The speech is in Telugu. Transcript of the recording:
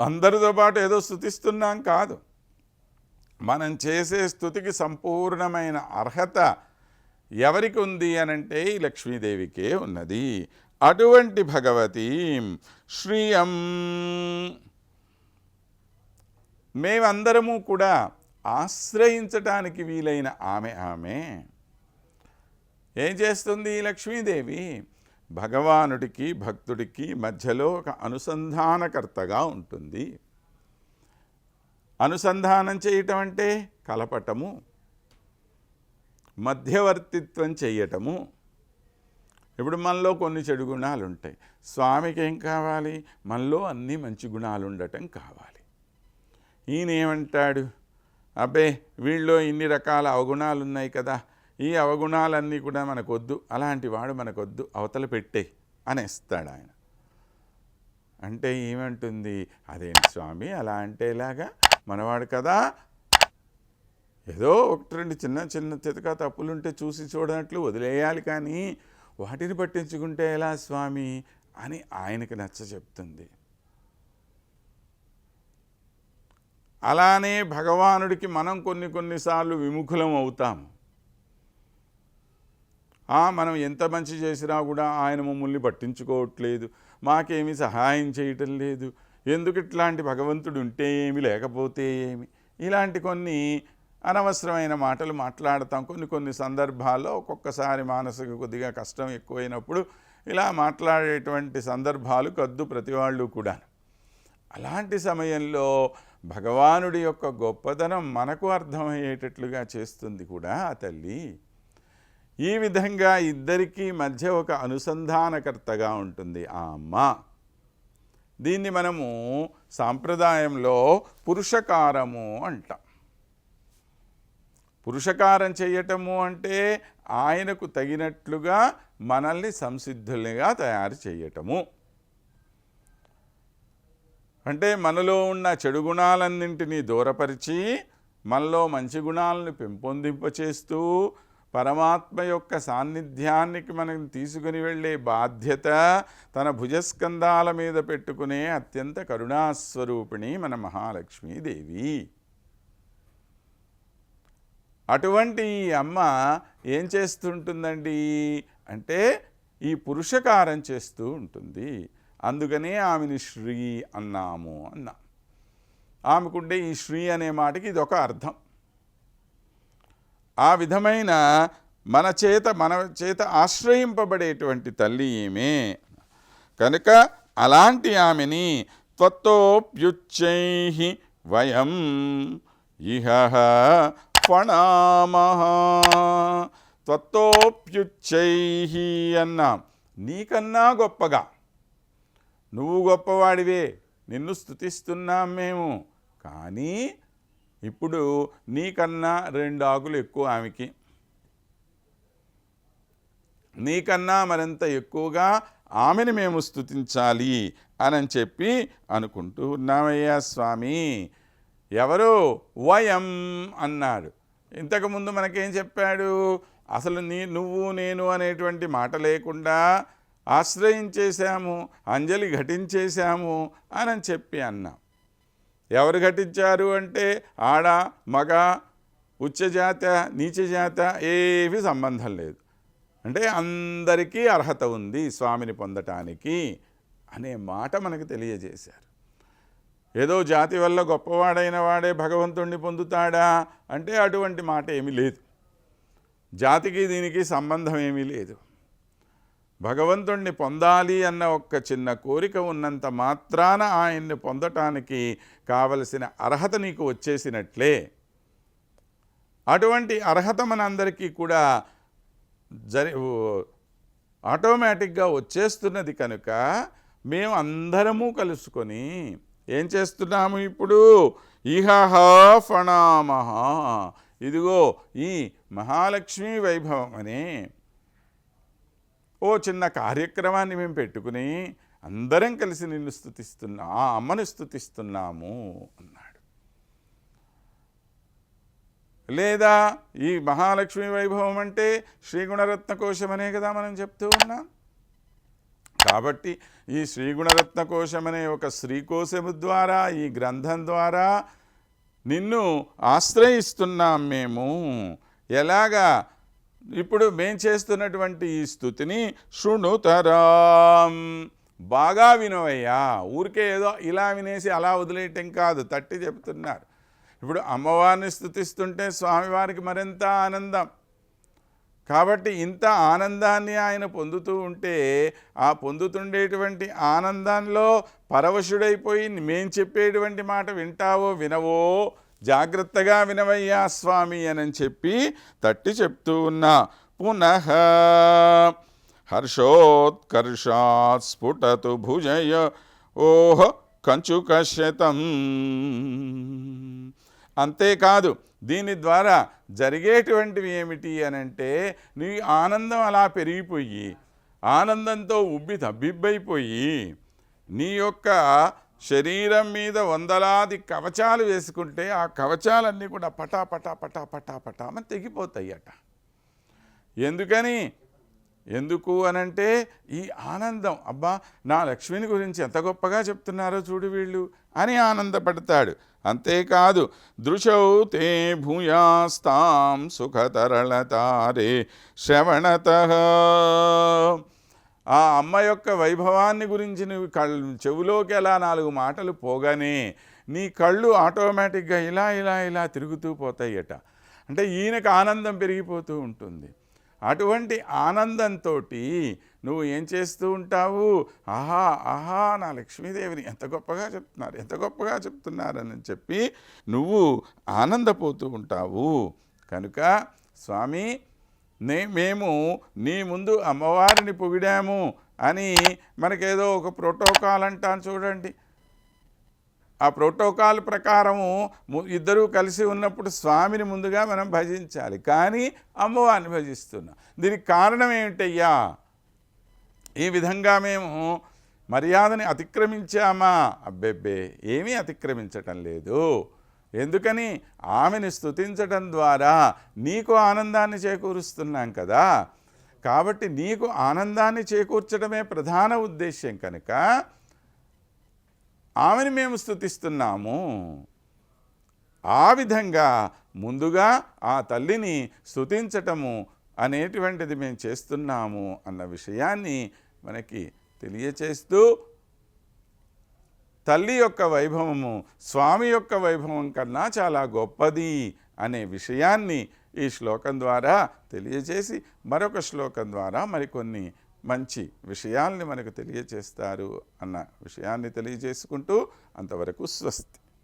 అందరితో పాటు ఏదో స్థుతిస్తున్నాం కాదు. మనం చేసే స్థుతికి సంపూర్ణమైన అర్హత ఎవరికి ఉంది అనంటే ఈ లక్ష్మీదేవికే ఉన్నది. అటువంటి భగవతి శ్రీయం. మేమందరము కూడా ఆశ్రయించటానికి వీలైన ఆమె ఆమె. ఏం చేస్తుంది ఈ లక్ష్మీదేవి? భగవానుడికి భక్తుడికి మధ్యలో ఒక అనుసంధానకర్తగా ఉంటుంది. అనుసంధానం చేయటం అంటే కలపటము మధ్యవర్తిత్వం చేయటము. ఇప్పుడు మనలో కొన్ని చెడు గుణాలు ఉంటాయి స్వామికి ఏం కావాలి? మనలో అన్ని మంచి గుణాలు ఉండటం కావాలి. ఈయన ఏమంటాడు అబ్బే వీళ్ళలో ఇన్ని రకాల అవగుణాలు ఉన్నాయి కదా. ఈ అవగుణాలన్నీ కూడా మనకొద్దు అలాంటి వాడు మనకొద్దు అవతల పెట్టే అనేస్తాడు ఆయన. అంటే ఏమంటుంది? అదేంటి స్వామి అలా అంటే ఇలాగా మనవాడు కదా ఏదో ఒకటి రెండు చిన్న చిన్న చితక తప్పులుంటే చూసి చూడనట్లు వదిలేయాలి కానీ వాటిని పట్టించుకుంటే ఎలా స్వామి? అని ఆయనకి నచ్చ చెప్తుంది. అలానే భగవానుడికి మనం కొన్ని కొన్నిసార్లు విముఖులం అవుతాము. మనం ఎంత మంచి చేసినా కూడా ఆయన మమ్మల్ని పట్టించుకోవట్లేదు. మాకేమీ సహాయం చేయటం లేదు. ఎందుకు ఇట్లాంటి భగవంతుడు ఉంటే ఏమి లేకపోతే ఏమి? ఇలాంటి కొన్ని అనవసరమైన మాటలు మాట్లాడతాం. కొన్ని కొన్ని సందర్భాల్లో ఒక్కొక్కసారి మానసిక కొద్దిగా కష్టం ఎక్కువైనప్పుడు ఇలా మాట్లాడేటువంటి సందర్భాలు కద్దు ప్రతి వాళ్ళు కూడా అలాంటి సమయంలో భగవానుడి యొక్క గొప్పతనం మనకు అర్థమయ్యేటట్లుగా చేస్తుంది కూడా ఆ తల్లి. ఈ విధంగా ఇద్దరికీ మధ్య ఒక అనుసంధానకర్తగా ఉంటుంది ఆ అమ్మ. దీన్ని మనము సాంప్రదాయంలో పురుషకారము అంటాం. పురుషకారం చేయటము అంటే ఆయనకు తగినట్లుగా మనల్ని సంసిద్ధులుగా తయారు చేయటము. అంటే మనలో ఉన్న చెడు గుణాలన్నింటినీ దూరపరిచి మనలో మంచి గుణాలను పెంపొందింపచేస్తూ పరమాత్మ యొక్క సాన్నిధ్యానికి మనం తీసుకుని వెళ్ళే బాధ్యత తన భుజస్కంధాల మీద పెట్టుకునే అత్యంత కరుణాస్వరూపిణి మన మహాలక్ష్మీదేవి. అటువంటి ఈ అమ్మ ఏం చేస్తుంటుందండి? అంటే ఈ పురుషకారం చేస్తూ ఉంటుంది. అందుకనే ఆమెని శ్రీ అన్నాము అన్నా. ఆమెకుండే ఈ శ్రీ అనే మాటకి ఇదొక అర్థం. ఆ విధమైన మన చేత మన చేత ఆశ్రయింపబడేటువంటి తల్లి ఈమె. కనుక అలాంటి ఆమెని త్వత్తోప్యుచ్చై వయం ఇహ ఫణామహ త్వత్తోప్యుచ్చై అన్నాం. నీకన్నా గొప్పగా. నువ్వు గొప్పవాడివే. నిన్ను స్తుతిస్తున్నాం మేము. కానీ ఇప్పుడు నీకన్నా రెండు ఆకులు ఎక్కువ ఆమెకి. నీకన్నా మరింత ఎక్కువగా ఆమెని మేము స్తుతించాలి అని చెప్పి అనుకుంటూ ఉన్నామయ్యా స్వామి. ఎవరు వయం అన్నాడు. ఇంతకుముందు మనకేం చెప్పాడు? అసలు నీ నువ్వు నేను అనేటువంటి మాట లేకుండా ఆశ్రయించేశాము అంజలి ఘటించేశాము అని చెప్పి అన్నాం. ఎవరు ఘటించారు అంటే ఆడ మగ ఉచ్చజాత నీచజాత ఏవి సంబంధం లేదు. అంటే అందరికీ అర్హత ఉంది స్వామిని పొందటానికి అనే మాట మనకు తెలియజేశారు. ఏదో జాతి వల్ల గొప్పవాడైన వాడే భగవంతుణ్ణి పొందుతాడా అంటే అటువంటి మాట ఏమీ లేదు. జాతికి దీనికి సంబంధం ఏమీ లేదు. భగవంతుణ్ణి పొందాలి అన్న ఒక్క చిన్న కోరిక ఉన్నంత మాత్రాన ఆయన్ని పొందటానికి కావలసిన అర్హత నీకు వచ్చేసినట్లే. అటువంటి అర్హత మనందరికీ కూడా జరి ఆటోమేటిక్గా వచ్చేస్తున్నది కనుక మేము అందరము కలుసుకొని ఏం చేస్తున్నాము ఇప్పుడు? ఇహహ ఫణామహ. ఇదిగో ఈ మహాలక్ష్మీ వైభవం అనే ఓ చిన్న కార్యక్రమాన్ని మేము పెట్టుకుని అందరం కలిసి నిన్ను స్థుతిస్తున్నా ఆ అమ్మను స్థుతిస్తున్నాము అన్నాడు. లేదా ఈ మహాలక్ష్మి వైభవం అంటే శ్రీగుణరత్న కోశమనే కదా మనం చెప్తూ ఉన్నాం. కాబట్టి ఈ శ్రీగుణరత్న కోశం అనే ఒక శ్రీకోశము ద్వారా ఈ గ్రంథం ద్వారా నిన్ను ఆశ్రయిస్తున్నాం మేము. ఎలాగా ఇప్పుడు మేం చేస్తున్నటువంటి ఈ స్థుతిని శృణుతరాం బాగా వినవయ్యా. ఊరికే ఏదో ఇలా వినేసి అలా వదిలేయటం కాదు తట్టి చెప్తున్నారు. ఇప్పుడు అమ్మవారిని స్థుతిస్తుంటే స్వామివారికి మరింత ఆనందం. కాబట్టి ఇంత ఆనందాన్ని ఆయన పొందుతూ ఉంటే ఆ పొందుతుండేటువంటి ఆనందంలో పరవశుడైపోయి మేం చెప్పేటువంటి మాట వింటావో వినవో జాగ్రత్తగా వినవయ్యా స్వామి అని చెప్పి తట్టి చెప్తూ ఉన్నా. పునః హర్షోత్కర్షాత్ స్ఫుటతు భుజయ. ఓహ కంచుకశతం అంతేకాదు దీని ద్వారా జరిగేటువంటివి ఏమిటి అని అంటే నీ ఆనందం అలా పెరిగిపోయి ఆనందంతో ఉబ్బి తబ్బిబ్బైపోయి నీ యొక్క శరీరం మీద వందలాది కవచాలు వేసుకుంటే ఆ కవచాలన్నీ కూడా పటా పటా పటా పటా పటామని తెగిపోతాయట. ఎందుకని? ఎందుకు అనంటే ఈ ఆనందం అబ్బా నా లక్ష్మిని గురించి ఎంత గొప్పగా చెప్తున్నారో చూడు వీళ్ళు అని ఆనందపడతాడు. అంతేకాదు దృశౌ తే భూయాస్తాం సుఖతరళతారే శ్రవణత ఆ అమ్మ యొక్క వైభవాన్ని గురించి నువ్వు కళ్ళు చెవులోకి ఎలా నాలుగు మాటలు పోగానే నీ కళ్ళు ఆటోమేటిక్గా ఇలా ఇలా ఇలా తిరుగుతూ పోతాయట. అంటే ఈయనకు ఆనందం పెరిగిపోతూ ఉంటుంది. అటువంటి ఆనందంతో నువ్వు ఏం చేస్తూ ఉంటావు? ఆహా ఆహా నా లక్ష్మీదేవిని ఎంత గొప్పగా చెప్తున్నారు ఎంత గొప్పగా చెప్తున్నారని చెప్పి నువ్వు ఆనందపోతూ ఉంటావు. కనుక స్వామి నే మేము నీ ముందు అమ్మవారిని పొగిడాము అని మనకేదో ఒక ప్రోటోకాల్ అంటాను చూడండి. ఆ ప్రోటోకాల్ ప్రకారము ఇద్దరూ కలిసి ఉన్నప్పుడు స్వామిని ముందుగా మనం భజించాలి. కానీ అమ్మవారిని భజిస్తున్నాం. దీనికి కారణం ఏమిటయ్యా? ఈ విధంగా మేము మర్యాదని అతిక్రమించామా? అబ్బెబ్బే ఏమీ అతిక్రమించటం లేదు. ఎందుకని? ఆమెను స్తుతించటం ద్వారా నీకు ఆనందాన్ని చేకూరుస్తున్నాం కదా. కాబట్టి నీకు ఆనందాన్ని చేకూర్చడమే ప్రధాన ఉద్దేశ్యం కనుక ఆమెను మేము స్తుతిస్తున్నాము. ఆ విధంగా ముందుగా ఆ తల్లిని స్తుతించటము అనేటువంటిది మేము చేస్తున్నాము అన్న విషయాన్ని మనకి తెలియచేస్తూ తల్లి యొక్క వైభవము స్వామి యొక్క వైభవం కన్నా చాలా గొప్పది అనే విషయాన్ని ఈ శ్లోకం ద్వారా తెలియజేసి మరొక శ్లోకం ద్వారా మరికొన్ని మంచి విషయాల్ని మనకు తెలియజేస్తారు అన్న విషయాన్ని తెలియజేసుకుంటూ అంతవరకు స్వస్తి.